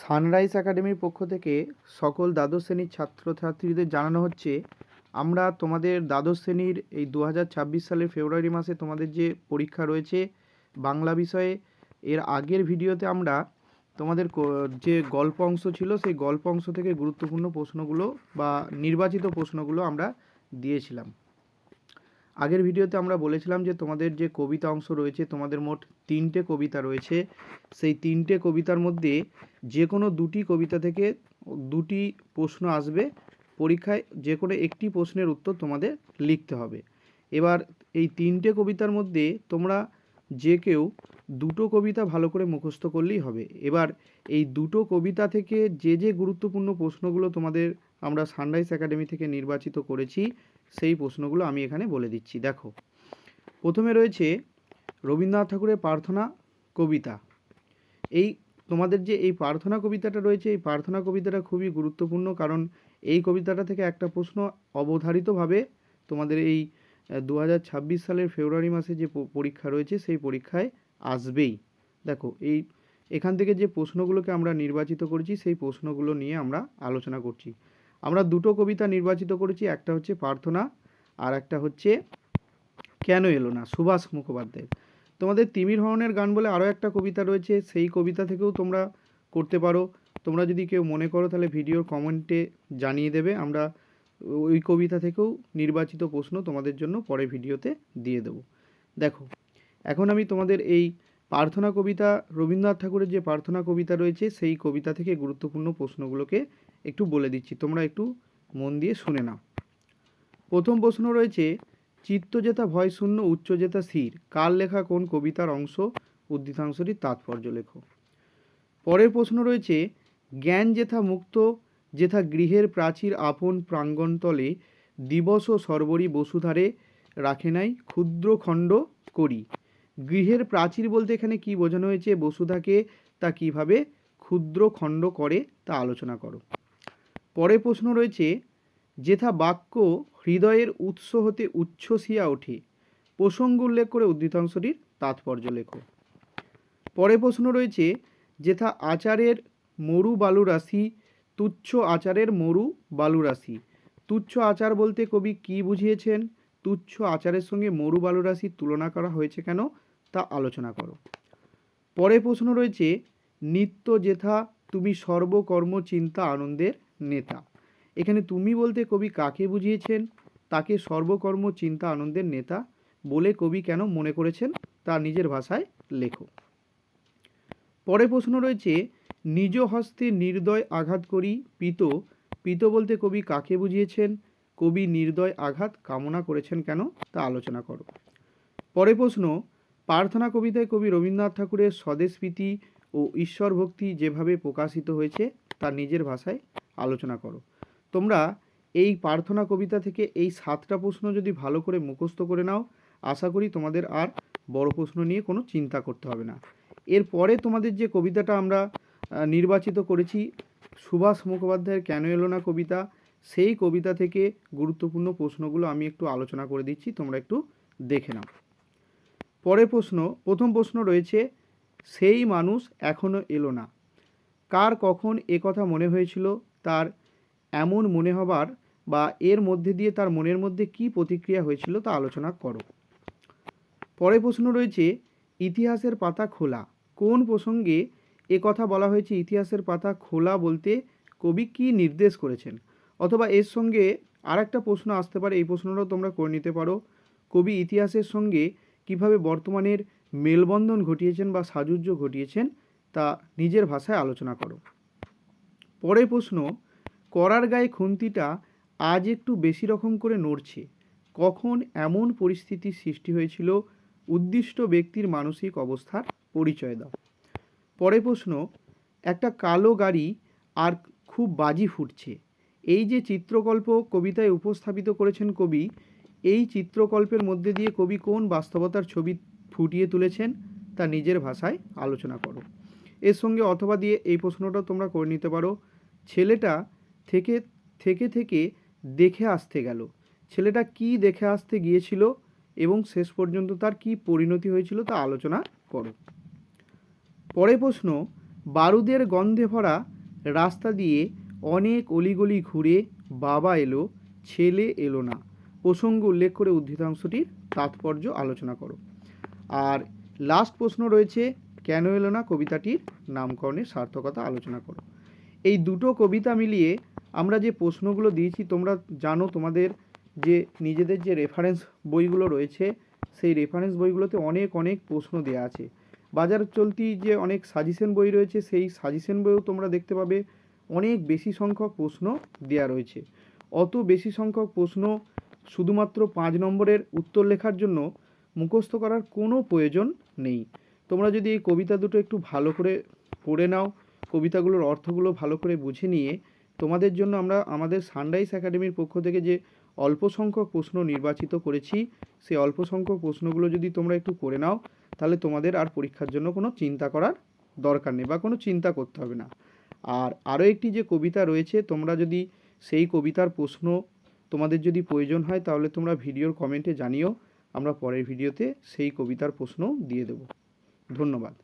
Sunrise একাডেমির পক্ষ থেকে সকল দ্বাদশ শ্রেণির ছাত্রছাত্রীদের জানানো হচ্ছে, আমরা তোমাদের দ্বাদশ শ্রেণির এই দু হাজার ছাব্বিশ সালের ফেব্রুয়ারি মাসে তোমাদের যে পরীক্ষা রয়েছে বাংলা বিষয়ে, এর আগের ভিডিওতে আমরা তোমাদের যে গল্প অংশ ছিল, সেই গল্প অংশ থেকে গুরুত্বপূর্ণ প্রশ্নগুলো বা নির্বাচিত প্রশ্নগুলো আমরা দিয়েছিলাম। আগের ভিডিওতে আমরা বলেছিলাম যে তোমাদের যে কবিতা অংশ রয়েছে, তোমাদের মোট তিনটে কবিতা রয়েছে। সেই তিনটে কবিতার মধ্যে যে কোনো দুটি কবিতা থেকে দুটি প্রশ্ন আসবে। পরীক্ষায় যে কোনো একটি প্রশ্নের উত্তর তোমাদের লিখতে হবে। এবার এই তিনটে কবিতার মধ্যে তোমরা যে কেউ দুটো কবিতা ভালো করে মুখস্থ করলেই হবে। এবার এই দুটো কবিতা থেকে যে যে গুরুত্বপূর্ণ প্রশ্নগুলো তোমাদের আমরা সানরাইজ একাডেমি থেকে নির্বাচিত করেছি সেই প্রশ্নগুলো আমি এখানে বলে দিচ্ছি। দেখো, প্রথমে রয়েছে রবীন্দ্রনাথ ঠাকুরের প্রার্থনা কবিতা। এই তোমাদের যে এই প্রার্থনা কবিতাটা রয়েছে, এই প্রার্থনা কবিতাটা খুবই গুরুত্বপূর্ণ কারণ এই কবিতাটা থেকে একটা প্রশ্ন অবধারিতভাবে তোমাদের এই দু হাজার ছাব্বিশ সালের ফেব্রুয়ারি মাসে যে পরীক্ষা রয়েছে সেই পরীক্ষায় আসবেই। দেখো, এই, এখান থেকে যে প্রশ্নগুলোকে আমরা নির্বাচিত করেছি সেই প্রশ্নগুলো নিয়ে আমরা আলোচনা করছি। আমরা দুটো কবিতা নির্বাচিত করেছি, একটা হচ্ছে প্রার্থনা আর একটা হচ্ছে কেন এলো না, সুভাষ মুখোপাধ্যায় তোমাদের তিমির হরণের গান বলে আরও একটা কবিতা রয়েছে, সেই কবিতা থেকেও তোমরা করতে পারো। তোমরা যদি কেউ মনে করো, তাহলে ভিডিওর কমেন্টে জানিয়ে দেবে। আমরা ওই কবিতা থেকেও নির্বাচিত প্রশ্ন তোমাদের জন্য পরে ভিডিওতে দিয়ে দেবো। দেখো, এখন আমি তোমাদের এই প্রার্থনা কবিতা, রবীন্দ্রনাথ ঠাকুরের যে প্রার্থনা কবিতা রয়েছে, সেই কবিতা থেকে গুরুত্বপূর্ণ প্রশ্নগুলোকে একটু বলে দিচ্ছি। তোমরা একটু মন দিয়ে শুনে নাও। প্রথম প্রশ্ন রয়েছে, চিত্তজেতা ভয়শূন্য উচ্চজেতা স্থির। কার লেখা কোন কবিতার অংশ? উদ্ধৃতাংশটির তাৎপর্য লেখো। পরের প্রশ্ন রয়েছে, জ্ঞান যেথা মুক্ত, যেথা গৃহের প্রাচীর আপন প্রাঙ্গণতলে দিবস ও সর্বরী বসুধারে রাখে নাই ক্ষুদ্র খণ্ড করি। গৃহের প্রাচীর বলতে এখানে কি বোঝানো হয়েছে? বসুধাকে তা কীভাবে ক্ষুদ্র খণ্ড করে তা আলোচনা করো। পরে প্রশ্ন রয়েছে, যেথা বাক্য হৃদয়ের উৎস হতে উচ্ছ্বসিয়া ওঠে, প্রসঙ্গ উল্লেখ করে উদ্ধৃতাংশটির তাৎপর্য লেখো। পরে প্রশ্ন রয়েছে, যেথা আচারের মরু বালু রাশি, তুচ্ছ আচারের মরু বালু রাশি। তুচ্ছ আচার বলতে কবি কি বুঝিয়েছেন? তুচ্ছ আচারের সঙ্গে মরু বালু রাশির তুলনা করা হয়েছে কেন? তা আলোচনা করো। পরে প্রশ্ন রয়েছে, নিত্য যেথা তুমি সর্বকর্ম চিন্তা আনন্দের নেতা। এখানে তুমি বলতে কবি কাকে বুঝিয়েছেন? তাকে সর্বকর্ম চিন্তা আনন্দের নেতা বলে কবি কেন মনে করেছেন? তা নিজের ভাষায় লেখো। পরে প্রশ্ন রয়েছে, নিজ হস্তে নির্দয় আঘাত করি পিত পিত বলতে কবি কাকে বুঝিয়েছেন? কবি নির্দয় আঘাত কামনা করেছেন কেন? তা আলোচনা করো। পরে প্রশ্ন প্রার্থনা কবিতায় কবি রবীন্দ্রনাথ ঠাকুরের স্বদেশপ্রীতি ও ঈশ্বর ভক্তি যেভাবে প্রকাশিত হয়েছে, তা নিজের ভাষায় আলোচনা করো। তোমরা এই প্রার্থনা কবিতা থেকে এই সাতটা প্রশ্ন যদি ভালো করে মুখস্থ করে নাও, আশা করি তোমাদের আর বড় প্রশ্ন নিয়ে কোনো চিন্তা করতে হবে না। এরপরে তোমাদের যে কবিতাটা আমরা নির্বাচিত করেছি, সুভাষ মুখোপাধ্যায়ের কেন এলো না কবিতা, সেই কবিতা থেকে গুরুত্বপূর্ণ প্রশ্নগুলো আমি একটু আলোচনা করে দিচ্ছি, তোমরা একটু দেখে নাও। পরের প্রশ্ন, প্রথম প্রশ্ন রয়েছে, সেই মানুষ এখনও এলো না। কার কখন এ কথা মনে হয়েছিল? তার এমন মনে হবার বা এর মধ্যে দিয়ে তার মনের মধ্যে কি প্রতিক্রিয়া হয়েছিল তা আলোচনা করো। পরের প্রশ্ন রয়েছে, ইতিহাসের পাতা খোলা। কোন প্রসঙ্গে এ কথা বলা হয়েছে, ইতিহাসের পাতা খোলা বলতে কবি কি নির্দেশ করেছেন? অথবা এর সঙ্গে আর একটা প্রশ্ন আসতে পারে, এই প্রশ্নটাও তোমরা করে নিতে পারো। কবি ইতিহাসের সঙ্গে কীভাবে বর্তমানের মেলবন্ধন ঘটিয়েছেন বা সাযুজ্য ঘটিয়েছেন তা নিজের ভাষায় আলোচনা করো। পরের প্রশ্ন, করার গায়ে খুন্তিটা আজ একটু বেশি রকম করে নড়ছে। কখন এমন পরিস্থিতির সৃষ্টি হয়েছিল? উদ্দিষ্ট ব্যক্তির মানসিক অবস্থার পরিচয় দাও। পরে প্রশ্ন, একটা কালো গাড়ি আর খুব বাজি ফুটছে। এই যে চিত্রকল্প কবিতায় উপস্থাপিত করেছেন কবি এই চিত্রকল্পের মধ্যে দিয়ে কবি কোন বাস্তবতার ছবি ফুটিয়ে তুলেছেন তা নিজের ভাষায় আলোচনা করো। এর সঙ্গে অথবা দিয়ে এই প্রশ্নটা তোমরা করে নিতে পারো। ছেলেটা থেকে থেকে থেকে দেখে আসতে গেল। ছেলেটা কি দেখে আসতে গিয়েছিল এবং শেষ পর্যন্ত তার কি পরিণতি হয়েছিল তা আলোচনা করো। পরে প্রশ্ন, বারুদের গন্ধে ভরা রাস্তা দিয়ে অনেক অলিগলি ঘুরে বাবা এলো, ছেলে এলো না। প্রসঙ্গ উল্লেখ করে উদ্ধৃতাংশটির তাৎপর্য আলোচনা করো। আর লাস্ট প্রশ্ন রয়েছে, কেন এলো না কবিতাটির নামকরণের সার্থকতা আলোচনা করো। এই দুটো কবিতা মিলিয়ে আমরা যে প্রশ্নগুলো দিয়েছি, তোমরা জানো তোমাদের যে নিজেদের যে রেফারেন্স বইগুলো রয়েছে, সেই রেফারেন্স বইগুলোতে অনেক অনেক প্রশ্ন দেওয়া আছে। বাজার চলতি যে অনেক সাজেশন বই রয়েছে, সেই সাজেশন বইও তোমরা দেখতে পাবে। অনেক বেশি সংখ্যক প্রশ্ন দেওয়া রয়েছে। অত বেশি সংখ্যক প্রশ্ন শুধুমাত্র পাঁচ নম্বরের উত্তর লেখার জন্য মুখস্থ করার কোনো প্রয়োজন নেই। তোমরা যদি এই কবিতা দুটো একটু ভালো করে পড়ে নাও, কবিতাগুলোর অর্থগুলো ভালো করে বুঝে নিয়ে, তোমাদের জন্য আমরা আমাদের সানরাইজ একাডেমির পক্ষ থেকে যে অল্প সংখ্যক প্রশ্ন নির্বাচিত করেছি সেই অল্প সংখ্যক প্রশ্নগুলো যদি তোমরা একটু করে নাও, তাহলে তোমাদের আর পরীক্ষার জন্য কোনো চিন্তা করার দরকার নেই বা কোনো চিন্তা করতে হবে না। আর আরও একটি যে কবিতা রয়েছে, তোমরা যদি সেই কবিতার প্রশ্ন তোমাদের যদি প্রয়োজন হয় তাহলে তোমরা ভিডিওর কমেন্টে জানিও, আমরা পরের ভিডিওতে সেই কবিতার প্রশ্ন দিয়ে দেব। ধন্যবাদ।